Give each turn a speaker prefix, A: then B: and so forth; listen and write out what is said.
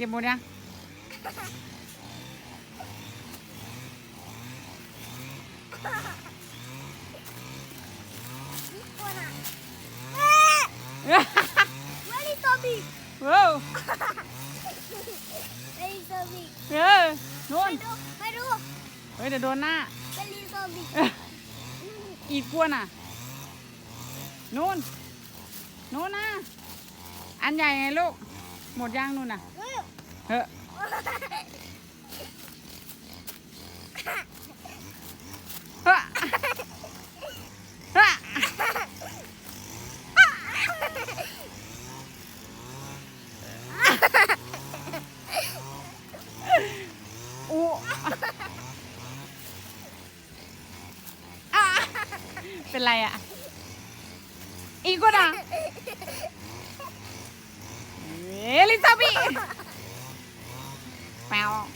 A: ก็บหมดยัง
B: นี่ตัวน่ะเอ๊ะ Where is so big
A: เว้าว
B: Where is so big
A: เออนู่น
B: ไม่รู้ไม่รู้
A: เฮ้ยเดี๋ยวโดนหน้า
B: Where is so big
A: อีกกวนอะนู่นนู่นนะอันใหญ่ไงลูก หมดย่างนู่นน่ะ
B: เฮ้ย
A: เฮ้อเฮ้อเฮ้ออู้อะเป็นไรอะอีกกวน อะ